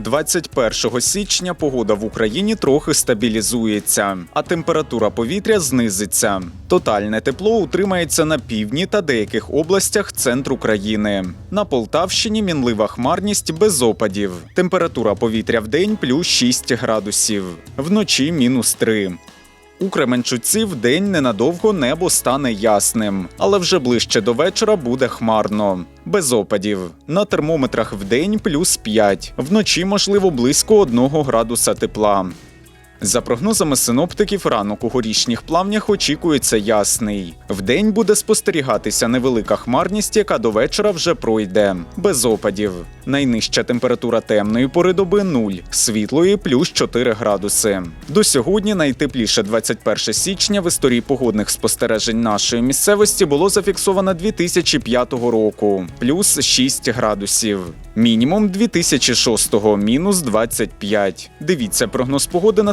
21 січня погода в Україні трохи стабілізується, а температура повітря знизиться. Тотальне тепло утримається на півдні та деяких областях центру країни. На Полтавщині мінлива хмарність без опадів. Температура повітря в день плюс 6 градусів, вночі мінус 3. У Кременчуці вдень ненадовго небо стане ясним, але вже ближче до вечора буде хмарно. Без опадів. На термометрах вдень плюс 5, вночі, можливо, близько 1 градуса тепла. За прогнозами синоптиків, ранок у горішніх плавнях очікується ясний. Вдень буде спостерігатися невелика хмарність, яка до вечора вже пройде, без опадів. Найнижча температура темної пори доби 0, світлої плюс 4 градуси. До сьогодні найтепліше 21 січня в історії погодних спостережень нашої місцевості було зафіксовано 2005 року, плюс 6 градусів. Мінімум 2006-го, мінус 25. Дивіться прогноз погоди на